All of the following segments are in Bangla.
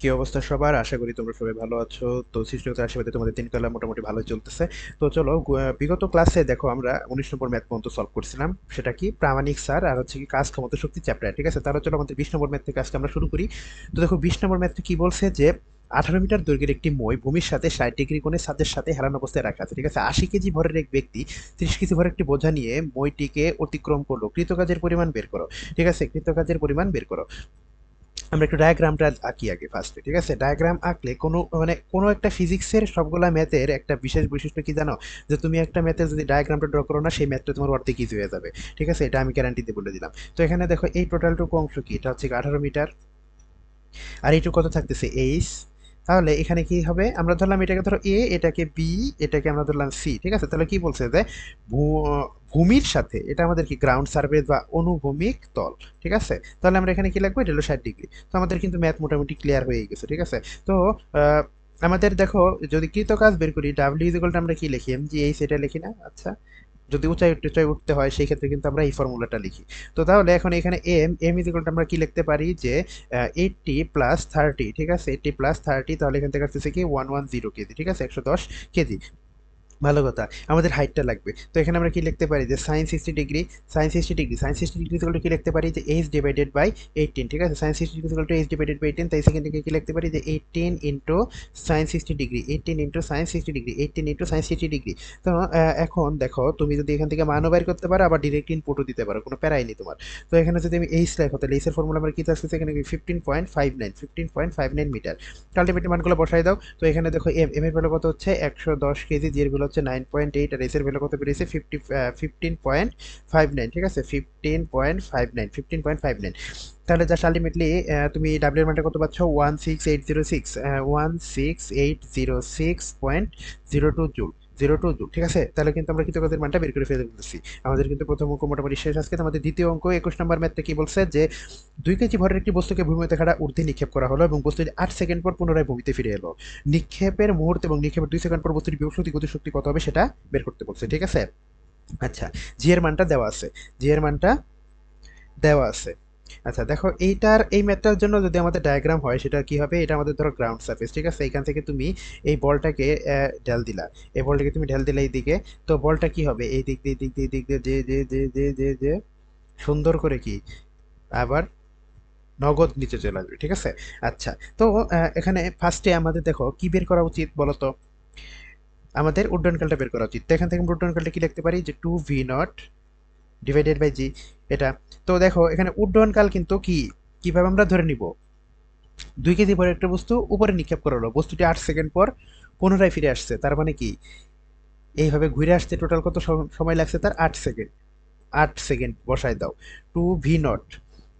কি অবস্থা সবার? আশা করি তোমরা সবাই ভালো আছো। তো সৃষ্টিগত আশীর্বাদে তোমাদের তিন মোটামুটি ভালো চলতেছে। তো চলো বিগত ক্লাসে দেখো আমরা উনিশ নম্বর ম্যাথ পর্যন্ত সলভ করছিলাম। সেটা কি? প্রামাণিক স্যার আর হচ্ছে কি কাজ, ক্ষমতা, শক্তি চ্যাপ্টার ঠিক আছে? তারা চলো আমাদের বিশ নম্বর ম্যাথ থেকে আজকে আমরা শুরু করি। তো দেখো, বিশ নম্বর ম্যাথটা কি বলছে যে, আঠারো মিটার দৈর্ঘ্যের একটি মই ভূমির সাথে ষাট ডিগ্রি কোণে ছাদের সাথে হেলান অবস্থায় রাখা আছে, ঠিক আছে? আশি কেজি ভরের এক ব্যক্তি ত্রিশ কেজি ভরের একটি বোঝা নিয়ে মইটিকে অতিক্রম করল। কৃতকাজের পরিমাণ বের করো, ঠিক আছে? কৃতকাজের পরিমাণ বের করো। আমরা একটু ডায়াগ্রামটা আঁকি আগে ফার্স্টে ঠিক আছে? ডায়াগ্রাম আঁকলে কোনো মানে কোনো একটা ফিজিক্সের সবগুলা ম্যাথের একটা বিশেষ বৈশিষ্ট্য কি জানো? যে তুমি একটা ম্যাথের যদি ডায়াগ্রামটা ড্র করো না, সেই ম্যাথটা তোমার অর্ধেক ইজি হয়ে যাবে, ঠিক আছে? এটা আমি গ্যারান্টিতে বলে দিলাম। তো এখানে দেখো এই টোটালটুকু অংশ কি? এটা হচ্ছে আঠারো মিটার আর এইটুকু কত থাকতেছে? এইচ তাহলে এখানে কি হবে? আমরা ধরলাম এটাকে ধরো এ এটাকে বি এটাকে আমরা ধরলাম সি ঠিক আছে? তাহলে কি বলছে যে ভূমির সাথে, এটা আমাদের কি গ্রাউন্ড সার্ভেস বা অনুভূমিক তল, ঠিক আছে? তাহলে আমরা এখানে কি লাগবে এটা হলো ষাট ডিগ্রি। তো আমাদের কিন্তু ম্যাথ মোটামুটি ক্লিয়ার হয়ে গেছে, ঠিক আছে? তো আমাদের দেখো, যদি কৃত কাজ বের করি ডাব্লিউ ইজিকলটা আমরা কি লিখি? এম জি এইচ এটা লিখি না? আচ্ছা। যদি উঁচাই উচ্চাই উঠতে হয়, সেই ক্ষেত্রে কিন্তু আমরা এই ফর্মুলাটা লিখি। তো তাহলে এখন এখানে এম এম ইজিকলটা আমরা কি লিখতে পারি? যে এইটটি প্লাস থার্টি ঠিক আছে? এইটটি প্লাস থার্টি তাহলে এখান থেকে আসতেছে কি? ওয়ান ওয়ান জিরো কেজি, ঠিক আছে? একশো দশ কেজি। ভালো কথা, আমাদের হাইটটা লাগবে। তো এখানে আমরা কি লিখতে পারি? যে sine sixty degree sine sixty degree sine sixty degree কি লিখতে পারি? যে এইচ ডিভাইডেড বাই এইটিন ঠিক আছে? Sine sixty degree two H divided by eighteen তাই সেখান থেকে কি লিখতে পারি? যে eighteen into sine sixty degree eighteen into sine sixty degree eighteen into sine sixty degree তো এখন দেখো, তুমি যদি এখান থেকে মানও বাইর করতে পারো, আবার ডিরেক্ট ইনপুটও দিতে পারো, কোনো প্যারাই নেই তোমার। তো এখানে যদি আমি এইচ লেখো, তাহলে এইচের ফর্মুলা আমার কী আসছে এখানে fifteen point five nine fifteen point five nine meter ultimately মানগুলো বসাই দাও। তো এখানে দেখো এম এম এর ভ্যালু কত হচ্ছে? একশো দশ কেজি জি এর ভ্যালু হচ্ছে নাইন পয়েন্ট এইট আর এসের ভ্যালু কত বেরিয়েছে? Fifty fifteen point five nine ঠিক আছে? Fifteen point five nine fifteen point five nine তাহলে জাস্ট আলটিমেটলি তুমি ডাব্লিউ এর মানটা কত পাচ্ছ? One six eight zero six one six eight zero six point zero two joule. Zero two joule ঠিক আছে? তাহলে কিন্তু আমরা কৃতজ্ঞতার মানটা বের করে ফেলে দিচ্ছি আমাদের কিন্তু প্রথম অঙ্ক মোটামুটি শেষ। আজকে আমাদের দ্বিতীয় অঙ্ক, একুশ নম্বর ম্যাথটা কি বলছে যে, দুই কেজি ভরের একটি বস্তুকে ভূমিতে খাড়া ঊর্ধ্বে নিক্ষেপ করা হলো এবং বস্তুটি আট সেকেন্ড পর পুনরায় ভূমিতে ফিরে এলো। নিক্ষেপের মুহূর্ত এবং নিক্ষেপের দুই সেকেন্ড পর বস্তুটি বিভক্তি গতিশক্তি কত হবে সেটা বের করতে বলছে, ঠিক আছে? আচ্ছা জি এর মানটা দেওয়া আছে। জি এর মানটা দেওয়া আছে। আচ্ছা দেখো এইটার, এই ম্যাথটার জন্য যদি আমাদের ডায়াগ্রাম হয়, সেটা কি হবে? এটা আমাদের ধরো গ্রাউন্ড সারফেস ঠিক আছে? এখান থেকে তুমি এই বলটাকে ঢেল দিলা। এই বলটাকে তুমি ঢেল দিলা এই দিকে তো বলটা কি হবে? এই দিক দিয়ে দিক দিয়ে দিক দিয়ে, যে যে যে যে যে যে, সুন্দর করে কি? আবার নগদ নিচে চলে আসবে, ঠিক আছে? আচ্ছা তো এখানে ফার্স্টে আমাদের দেখো কি বের করা উচিত বলো তো আমাদের উড্ডয়নকালটা বের করা উচিত। তো এখান থেকে আমরা উড্ডয়নকালটা কি লিখতে পারি? যে two V naught divided by G এটা। তো দেখো, এখানে উড্ডয়নকাল কিন্তু কি? কীভাবে আমরা ধরে নিব? দুই কেজি পরে একটা বস্তু উপরে নিক্ষেপ করা হলো বস্তুটি আট সেকেন্ড পর পুনরায় ফিরে আসছে। তার মানে কি? এইভাবে ঘুরে আসতে টোটাল কত সময় লাগছে তার? আট সেকেন্ড। আট সেকেন্ড বসায় দাও। Two v naught.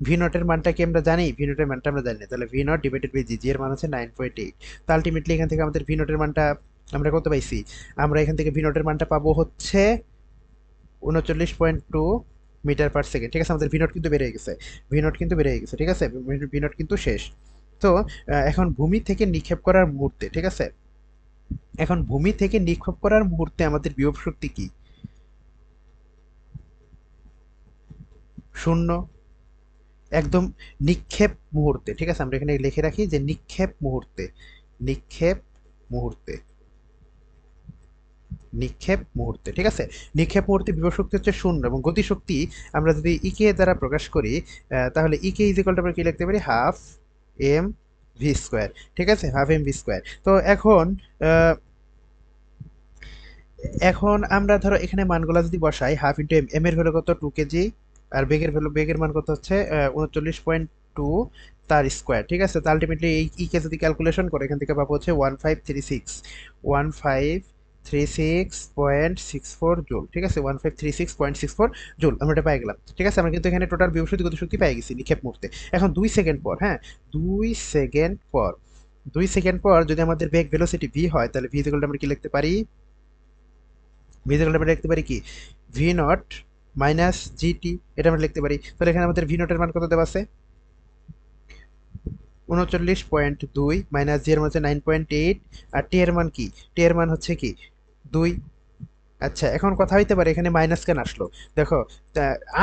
ভি নটের মানটা কি আমরা জানি? ভি নটের মানটা আমরা জানি না। তাহলে V naught divided by G G এর মান হচ্ছে নাইন পয়েন্ট এইট তো আলটিমেটলি এখান থেকে আমাদের ভি নটের মানটা আমরা কত পাইছি? আমরা এখান থেকে ভি নটের মানটা পাবো হচ্ছে উনচল্লিশ point two meter per second ঠিক আছে, আমাদের ভি নট কিন্তু বেড়ে গেছে। ভি নট কিন্তু বেড়ে গেছে, ঠিক আছে? ভি নট কিন্তু শেষ। তো এখন ভূমি থেকে নিক্ষেপ করার মুহূর্তে, ঠিক আছে? এখন ভূমি থেকে নিক্ষেপ করার মুহূর্তে আমাদের বিভব শক্তি কি? শূন্য। একদম নিক্ষেপ মুহূর্তে, ঠিক আছে? আমরা এখানে লিখে রাখি যে নিক্ষেপ মুহূর্তে নিক্ষেপ মুহূর্তে। নিক্ষেপ মুহূর্তে, ঠিক আছে? নিক্ষেপ মুহূর্তে বিভব শক্তি হচ্ছে শূন্য এবং গতিশক্তি আমরা যদি ইকে দ্বারা প্রকাশ করি তাহলে ইকে ইজিকলটা আমরা কি লিখতে পারি? হাফ এম ভি স্কোয়ার ঠিক আছে? হাফ এম ভি স্কোয়ার তো এখন এখন আমরা ধরো এখানে মানগুলো যদি বসাই হাফ ইন্টু এম এম এর ভ্যালু কত? টু কেজি আর বেগের ভ্যালু বেগের মান কত হচ্ছে? উনচল্লিশ পয়েন্ট টু তার স্কোয়ার ঠিক আছে? তো আলটিমেটলি এই ইকে যদি ক্যালকুলেশন করে, এখান থেকে পাবো হচ্ছে one five three six one five three six point six four joule ঠিক আছে? One five three six point six four joule আমরা এটা পাই গেলাম। ঠিক আছে? আমরা কিন্তু এখানে টোটাল বিভূষিত গতিশক্তি পেয়ে গেছি নিক্ষেপ মুহূর্তে। এখন দুই সেকেন্ড পর হ্যাঁ? দুই সেকেন্ড পর, দুই সেকেন্ড পর যদি আমাদের বেগ ভেলোসিটি ভি হয়, তাহলে ভি আমরা কি লিখতে পারি? ভি আমরা লিখতে পারি কি? ভি নট মাইনাস জিটি এটা আমরা লিখতে পারি। তাহলে এখানে আমাদের ভি নটের মান কত দেওয়া আছে? উনচল্লিশ পয়েন্ট দুই মাইনাস জি এর মান হচ্ছে নাইন পয়েন্ট এইট আর টি এর মান কি? টি এর মান হচ্ছে কি? দুই। আচ্ছা এখন কথা হইতে পারে, এখানে মাইনাস কেন আসলো? দেখো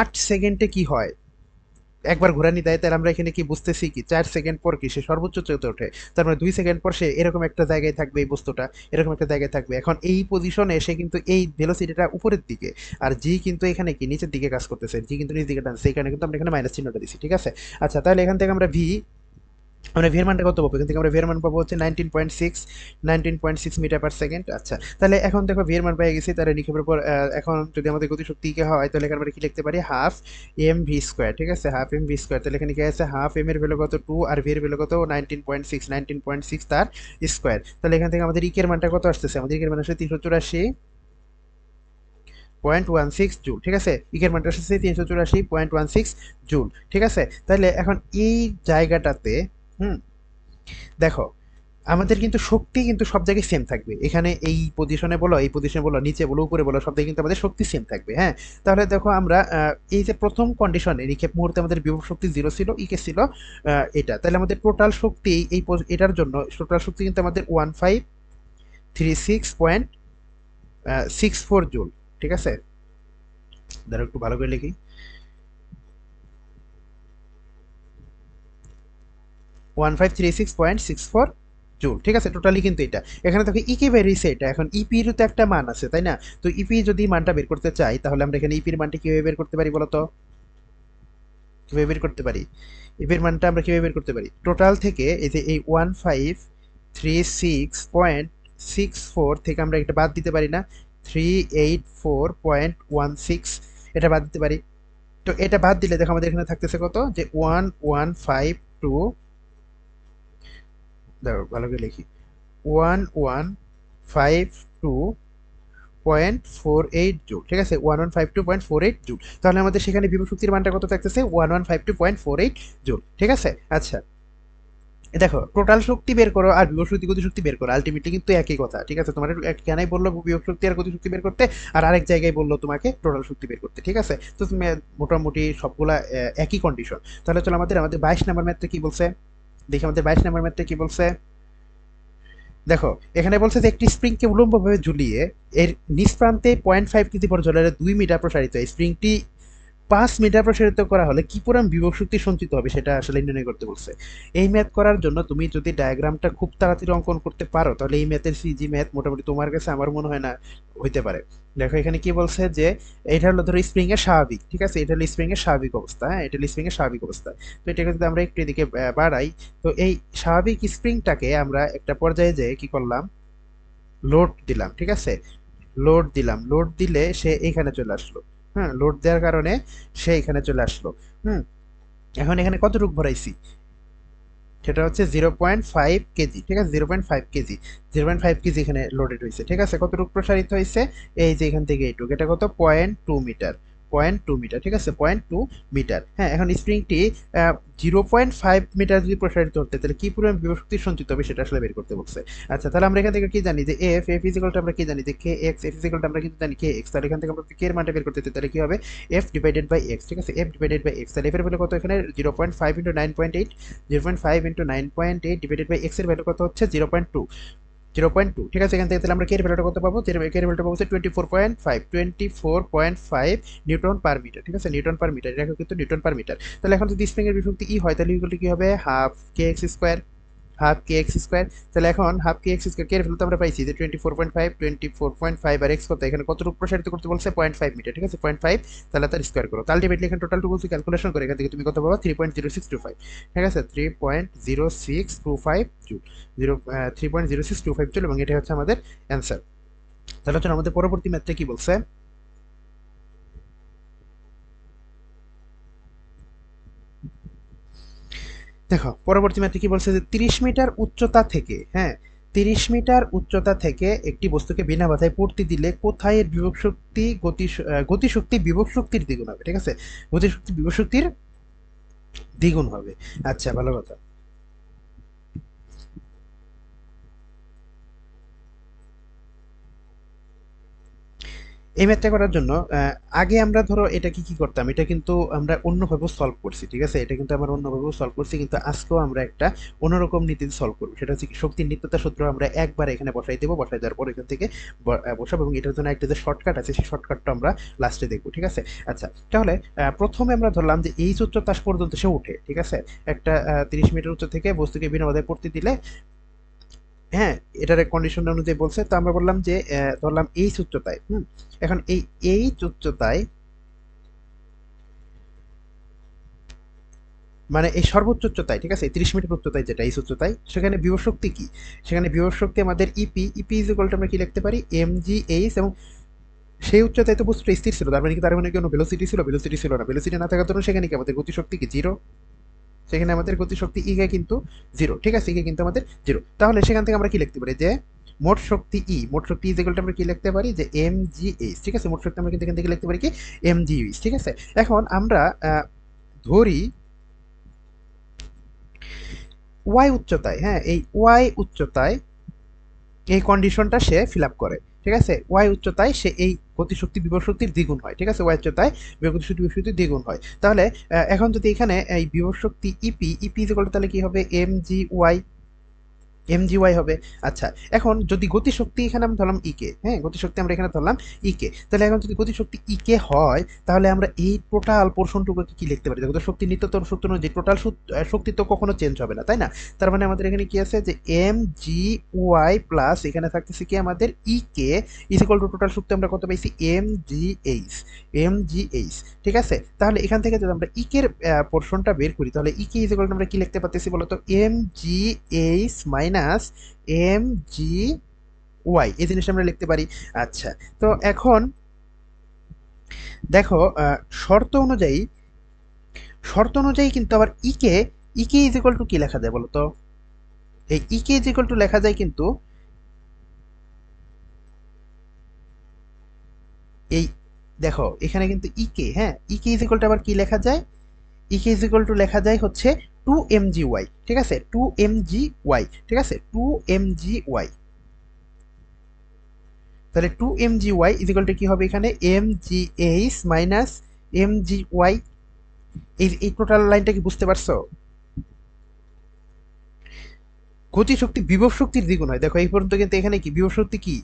আট সেকেন্ডে কি হয়? একবার ঘোরানি দেয় তাহলে আমরা এখানে কি বুঝতেছি কি? চার সেকেন্ড পর কি? সে সর্বোচ্চ উচ্চতায় ওঠে। তার মানে দুই সেকেন্ড পর সে এরকম একটা জায়গায় থাকবে এই বস্তুটা, এরকম একটা জায়গায় থাকবে। এখন এই পজিশনে এসে কিন্তু এই ভেলোসিটিটা উপরের দিকে, আর জি কিন্তু এখানে কি? নিচের দিকে কাজ করতেছে জি কিন্তু নিচের দিকে টানছে এখানে কিন্তু আমরা এখানে মাইনাস চিহ্নটা দিচ্ছি ঠিক আছে? আচ্ছা তাহলে এখান থেকে আমরা ভি আমরা ভির মানটা কত পাবো? এখান থেকে আমরা ভির মান পাবো হচ্ছে nineteen point six nineteen point six meter per second আচ্ছা তাহলে এখন দেখো ভির মান পেয়ে গেছি, তাহলে নিক্ষেপের পর এখন যদি আমাদের গতিশক্তিকে হয়, তাহলে এখানে আমরা কি লিখতে পারি? হাফ এম ভি স্কোয়ার ঠিক আছে? হাফ এম ভি স্কোয়ার তাহলে এখানে কি আছে? হাফ এম এর ভ্যালু কত? টু আর ভি এর ভ্যালু কত? Nineteen point six nineteen point six তার স্কোয়ার তাহলে এখান থেকে আমাদের ইকের মানটা কত আসতেছে? আমাদের ইকের মান আসছে তিনশো চুরাশি পয়েন্ট ওয়ান সিক্স জুল ঠিক আছে? ইকের মানটা আসছে তিনশো চুরাশি পয়েন্ট ওয়ান সিক্স জুল ঠিক আছে? তাহলে এখন এই জায়গাটাতে হুম। দেখো, আমাদের কিন্তু শক্তি কিন্তু সব জায়গায় সেম থাকবে। এখানে এই পজিশনে বলো, এই পজিশনে বলো, নিচে বলো, উপরে বলো, সব জায়গায় কিন্তু আমাদের শক্তি সেম থাকবে হ্যাঁ? তাহলে দেখো আমরা এই যে প্রথম কন্ডিশনে নিক্ষেপ মুহূর্তে আমাদের বিভব শক্তি জিরো ছিল ইকে ছিল এটা। তাহলে আমাদের টোটাল শক্তি এই এটার জন্য টোটাল শক্তি কিন্তু আমাদের one five three six point six four joule ঠিক আছে? ধরো একটু ভালো করে লিখি। One five three six point six four joule ঠিক আছে? টোটালি কিন্তু এটা। এখানে দেখো ইকে বেরিয়েছে এটা এখন ইপির তো একটা মান আছে, তাই না? তো ইপি যদি মানটা বের করতে চাই, তাহলে আমরা এখানে ইপির মানটা কীভাবে বের করতে পারি বলতো? কীভাবে বের করতে পারি? ইপির মানটা আমরা কীভাবে বের করতে পারি? টোটাল থেকে এই যে এই one five three six point six four থেকে আমরা এটা বাদ দিতে পারি না। Three eight four point one six এটা বাদ দিতে পারি। তো এটা বাদ দিলে দেখো আমাদের এখানে থাকতেছে কত? যে ওয়ান ওয়ান ফাইভ টু ভালো করে লিখি। One one five two point four eight joule, ঠিক আছে? One one five two point four eight joule. তাহলে আমাদের সেখানে বিভব শক্তির মানটা কত থাকতেছে? One one five two point four eight joule, ঠিক আছে? আচ্ছা। দেখো, টোটাল শক্তি বের করো আর বিভব শক্তি গতি শক্তি বের করো। আলটিমেটলি কিন্তু একই কথা, ঠিক আছে? তোমার কেনাই বলল বিভব শক্তি আর গতি শক্তি বের করতে, আর আরেক জায়গায় বলল তোমাকে টোটাল শক্তি বের করতে, ঠিক আছে? তো তুমি মোটামুটি সবগুলা একই কন্ডিশন তাহলে চলো আমাদের আমাদের বাইশ নাম্বার ম্যাথটা কি বলছে? দেখি আমাদের বাইশ নম্বর ম্যাথটা কি বলছে? দেখো, এখানে বলছে যে একটি স্প্রিংকে উলম্বভাবে ঝুলিয়ে এর নিচ প্রান্তে পয়েন্ট ফাইভ কেজি পর্যন্ত দুই মিটার প্রসারিত এই স্প্রিংটি পাঁচ মিটার প্রসারিত করা হলে কি পরিমাণ বিভব শক্তি সঞ্চিত হবে সেটা আসলে নির্ণয় করতে বলছে। এই ম্যাথ করার জন্য তুমি যদি ডায়াগ্রামটা খুব তাড়াতাড়ি অঙ্কন করতে পারো, তাহলে এই ম্যাথের সিজি ম্যাথ মোটামুটি তোমার কাছে আমার মনে হয় না হইতে পারে। দেখো এখানে কি বলছে যে, এটা হলো ধরো স্প্রিং এর স্বাভাবিক, ঠিক আছে? এটা হলো স্প্রিং এর স্বাভাবিক অবস্থা হ্যাঁ? এটা হলো স্প্রিং এর স্বাভাবিক অবস্থা। তো এটাকে যদি আমরা একটু এদিকে বাড়াই, তো এই স্বাভাবিক স্প্রিংটাকে আমরা একটা পর্যায়ে যেয়ে কি করলাম? লোড দিলাম, ঠিক আছে? লোড দিলাম। লোড দিলে সে এখানে চলে আসলো। হ্যাঁ লোড দেওয়ার কারণে সে এখানে চলে আসলো। হুম, এখন এখানে কতটুকু ভরাইছি? সেটা হচ্ছে জিরো পয়েন্ট ফাইভ কেজি, ঠিক আছে? Zero point five KG, zero point five KG এখানে লোডেড হয়েছে, ঠিক আছে? কতটুকু প্রসারিত হয়েছে? এই যে এখান থেকে এইটুকু এটা কত? Point two meter. Point two meter ঠিক আছে? পয়েন্ট টু মিটার হ্যাঁ এখন স্প্রিংটি জিরো পয়েন্ট ফাইভ মিটার যদি প্রসারিত হতে তাহলে কি পরিমাণ বিভবশক্তি সঞ্চিত হবে সেটা আসলে বের করতে বলছে। আচ্ছা তাহলে আমরা এখান থেকে কি জানি যে এফ এফ ইজিক্যালটা আমরা কি জানি যে কে এক্স এফ ইজিক্যালটা আমরা কিন্তু জানি কে এক্স তাহলে এখান থেকে আমরা কে এর মানটা বের করতে তাহলে কি হবে? এফ ডিভাইডেড বাই এক্স ঠিক আছে? এফ ডিভাইডেড বাই এক্স তাহলে এফ এর ভ্যালু কত এখানে? Zero point five into nine point eight zero point five into nine point eight divided by এক্সের ভ্যালু কত হচ্ছে? Zero point two zero point two. ঠিক আছে, এখান থেকে তাহলে আমরা কেয়ার ভ্যালুটা করতে পারব কে ভ্যালুটা পাবো twenty four point five twenty four point five newton per meter ঠিক আছে? নিউটন পার মিটার এটা কিন্তু নিউটন পার মিটার তাহলে এখন যদি স্প্রিং এর বিভক্তি ই হয়, তাহলে ইকুয়াল কি হবে? Half K X square half K X square তাহলে এখন half K X square K এর ভ্যালু তো আমরা পাইছি যে twenty four point five twenty four point five আর এক্স কত? এখানে কতটুকু প্রসারিত করতে বলছে? পয়েন্ট ফাইভ মিটার, ঠিক আছে? পয়েন্ট ফাইভ তাহলে তার স্কোয়ার করো। আলটিমেটলি এখানে টোটাল টুকু ক্যালকুলেশন করে, এখান থেকে তুমি কত পাবা? Three point zero six two five ঠিক আছে? Three point zero six two five joule zero three point zero six two five joule এবং এটা হচ্ছে আমাদের অ্যান্সার তাহলে হচ্ছে আমাদের পরবর্তী ম্যাথটা কি বলছে? দেখো, পরবর্তী ম্যাথে কি বলছে যে তিরিশ মিটার উচ্চতা থেকে হ্যাঁ তিরিশ মিটার উচ্চতা থেকে একটি বস্তুকে বিনা বাধায় পড়তে দিলে কোথায় এর বিভব শক্তি, গতি গতিশক্তি বিভব শক্তির দ্বিগুণ হবে, ঠিক আছে? গতিশক্তি বিভব শক্তির দ্বিগুণ হবে। আচ্ছা ভালো কথা। এই ম্যাথটা করার জন্য আগে আমরা ধরো এটা কি কি করতাম? এটা কিন্তু আমরা অন্যভাবেও সলভ করছি, ঠিক আছে? এটা কিন্তু আমরা অন্যভাবেও সলভ করছি, কিন্তু আজকেও আমরা একটা অন্যরকম নীতিতে সলভ করব। সেটা হচ্ছে শক্তির নিত্যতা সূত্র আমরা একবার এখানে বসাই দেবো, বসাই দেওয়ার পর এখান থেকে বসাবো এবং এটার জন্য একটা যে শর্টকাট আছে, সেই শর্টকাটটা আমরা লাস্টে দেখব, ঠিক আছে? আচ্ছা তাহলে প্রথমে আমরা ধরলাম যে এই উচ্চতা পর্যন্ত সে উঠে ঠিক আছে? একটা তিরিশ মিটার উচ্চ থেকে বস্তুকে বিনা বাধায় পড়তে দিলে হ্যাঁ এটার কন্ডিশন অনুযায়ী বলছে। তো আমরা বললাম যে ধরলাম এই উচ্চতায় হুম? এখন এই এই উচ্চতায় মানে এই সর্বোচ্চ উচ্চতায়, ঠিক আছে? তিরিশ মিটার উচ্চতায় যেটা, এই উচ্চতায় সেখানে বিভব শক্তি কি? সেখানে বিভব শক্তি আমাদের ইপি ইপি ইজ ইকুয়াল আমরা কি লিখতে পারি? এম জি এইচ এবং সেই উচ্চতায় তো বস্তুটা স্থির ছিল। তার মানে কি? তার মানে কোনো ভেলোসিটি ছিল? ভেলোসিটি ছিল না। ভেলোসিটি না থাকার জন্য সেখানে কি? আমাদের গতিশক্তি কি? জিরো সেখানে আমাদের গতিশক্তি ই ইগে কিন্তু জিরো ঠিক আছে? ইগে কিন্তু আমাদের জিরো তাহলে সেখান থেকে আমরা কি লিখতে পারি? যে মোট শক্তি ই মোট শক্তি ইজ আমরা কি লিখতে পারি? যে এম জি এইচ ঠিক আছে? মোট শক্তি আমরা কিন্তু এখান থেকে লিখতে পারি কি? এম জি এইচ ঠিক আছে? এখন আমরা ধরি ওয়াই উচ্চতায় হ্যাঁ? এই ওয়াই উচ্চতায় এই কন্ডিশনটা সে ফিল আপ করে, ঠিক আছে? ওয়াই উচ্চতায় সে এই গতিশক্তি বিভব শক্তির দ্বিগুণ হয়, ঠিক আছে? ওয়াই উচ্চতায় গতিশক্তি বিভব শক্তির দ্বিগুণ হয়। তাহলে এখন যদি এখানে এই বিভব শক্তি ইপি ইপি তাহলে কি হবে? M G Y M G Y হবে। আচ্ছা এখন যদি গতিশক্তি এখানে আমি ধরলাম ইকে হ্যাঁ গতিশক্তি আমরা এখানে ধরলাম ইকে তাহলে এখন যদি গতিশক্তি ইকে হয়, তাহলে আমরা এই টোটাল পোর্শনটুকুকে কি লিখতে পারি? দেখো, তো শক্তি নিত্যতর শক্তি অনুযায়ী টোটাল শক্তি তো কখনো চেঞ্জ হবে না, তাই না? তার মানে আমাদের এখানে কি আছে? যে এম জি ওয়াই প্লাস এখানে থাকতেছে কি আমাদের EK is equal to total শক্তি আমরা কত পাইছি? M G H M G H ঠিক আছে? তাহলে এখান থেকে যদি আমরা ইকের পোর্শনটা বের করি, তাহলে ইকে ইজ ইকুয়াল আমরা কি লিখতে পারতেছি বলতো? M G H minus M G Y এই জিনিসটা আমরা লিখতে পারি। আচ্ছা তো এখন দেখো শর্ত অনুযায়ী শর্ত অনুযায়ী কিন্তু আবার ইকে ইকে ইজ ইকুয়াল টু কি লেখা যায় বলতো? এই ইকে ইজ ইকুয়াল টু লেখা যায় কিন্তু এই, দেখো, এখানে কিন্তু ইকে হ্যাঁ ইকে ইজ ইকুয়াল টু আবার কি লেখা যায়? ইকে ইজ ইকুয়াল টু লেখা যায় হচ্ছে টু এম জি ওয়াই ঠিক আছে? টু এম জি ওয়াই ঠিক আছে? টু এম জি ওয়াই তাহলে two M G Y is equal to কি হবে এখানে? M G H minus M G Y এই এই টোটাল লাইনটা কি বুঝতে পারছ? গতি শক্তি বিভব শক্তির দ্বিগুণ হয়। দেখো, এই পর্যন্ত কিন্তু এখানে কি? বিভব শক্তি কি?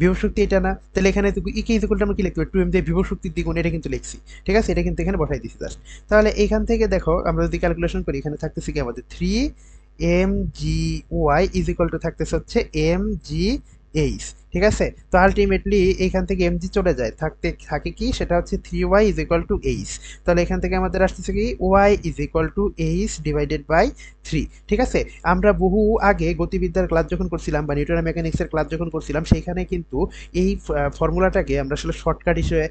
বিভব শক্তি এটা না। তাহলে এখানে ইকে ইজ আমরা কি লিখতে পারি? টু এম দিয়ে বিভব শক্তির দ্বিগুণ, এটা কিন্তু লিখছি। ঠিক আছে? এটা কিন্তু এখানে বসাই দিছি জাস্ট তাহলে এখান থেকে দেখো, আমরা যদি ক্যালকুলেশন করি, এখানে থাকতেছে কি আমাদের three M G Y is equal to থাকতেছে হচ্ছে এম জি এইচ ঠিক আছে? তো আলটিমেটলি এখান থেকে এমজি চলে যায়। থাকতে, থাকে কি? সেটা হচ্ছে three Y is equal to H তাহলে এখান থেকে আমাদের আসতেছে কি? Y is equal to H divided by three ঠিক আছে? আমরা বহু আগে গতিবিদ্যার ক্লাস যখন করছিলাম বা নিউটন মেকানিক্সের ক্লাস যখন করছিলাম সেখানে কিন্তু এই ফর্মুলাটাকে আমরা আসলে শর্টকাট হিসেবে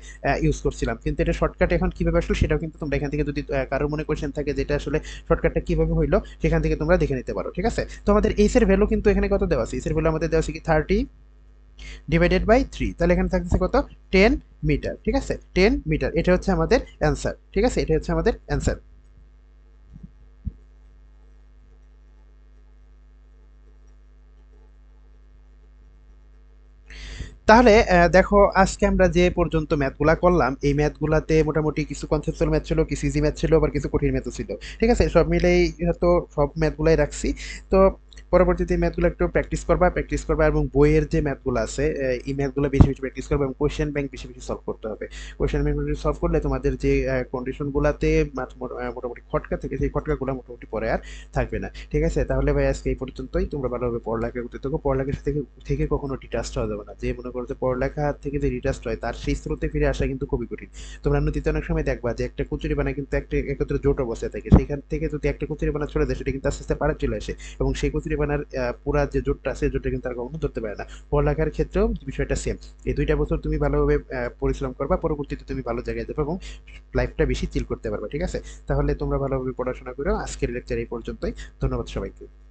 ইউজ করছিলাম। কিন্তু এটা শর্টকাট এখন কীভাবে আসলো সেটাও কিন্তু তোমরা এখান থেকে যদি কারোর মনে কোয়েশ্চেন থাকে যেটা আসলে শর্টকাটটা কীভাবে হইল, সেখান থেকে তোমরা দেখে নিতে পারো। ঠিক আছে? তো আমাদের এইসের ভ্যালু কিন্তু এখানে কত দেওয়া আছে? এইচ এর ভ্যালু আমাদের দেওয়া আছে কি? থার্টি ডিভাইডেড বাই থ্রি তাহলে এখানে থাকতেছে কত? টেন মিটার ঠিক আছে? টেন মিটার এটা হচ্ছে আমাদের অ্যান্সার ঠিক আছে? এটা হচ্ছে আমাদের অ্যান্সার তাহলে দেখো, আজকে আমরা যে পর্যন্ত ম্যাথগুলা করলাম, এই ম্যাথগুলাতে মোটামুটি কিছু কনসেপচুয়াল ম্যাথ ছিল, কিছু ইজি ম্যাথ ছিল, আবার কিছু কঠিন ম্যাথও ছিল। ঠিক আছে? সব মিলেই হয়তো সব ম্যাথগুলাই রাখছি। তো পরবর্তীতে ম্যাথগুলো একটু প্র্যাকটিস করবা প্র্যাকটিস করবা এবং বইয়ের যে ম্যাথগুলো আছে এই ম্যাথগুলো বেশি বেশি প্র্যাকটিস করবা এবং কোয়েশ্চেন ব্যাংক বেশি বেশি সলভ করতে হবে। কোয়েশ্চেন ব্যাংক সলভ করলে তোমাদের যে কন্ডিশনগুলোতে মোটামুটি খটকা থেকে সেই খটকাগুলো মোটামুটি পরে আর থাকবে না। ঠিক আছে? তাহলে ভাই আজকে এই পর্যন্তই। তোমরা ভালোভাবে পড়ালেখা করতে থাকো। পড়ালেখার থেকে থেকে কখনো ডিটাস্ট হওয়া যাবে না। যে মনে করো যে পড়ালেখা থেকে যে ডিটাস্ট হয়, তার সেই স্রোতে ফিরে আসা কিন্তু খুবই কঠিন। তোমরা নদীতে অনেক সময় দেখবা যে একটা কচুরি বানা কিন্তু একটা একত্রে জোট অবস্থায় থাকে। সেখান থেকে যদি একটা কচুরি বানা চলে যায়, সেটা কিন্তু আস্তে আস্তে পাড়া চলে আসে এবং সেই কচুরি আহ, পুরা যে জোটটা আছে জোটটা কিন্তু আর কখনো ধরতে পারে না। পড়ালেখার ক্ষেত্রেও বিষয়টা সেম এই দুইটা বছর তুমি ভালোভাবে পরিশ্রম করবা পরবর্তীতে তুমি ভালো জায়গায় যাবে এবং লাইফটা বেশি চিল করতে পারবে ঠিক আছে? তাহলে তোমরা ভালোভাবে পড়াশোনা করো। আজকের লেকচার এই পর্যন্তই। ধন্যবাদ সবাইকে।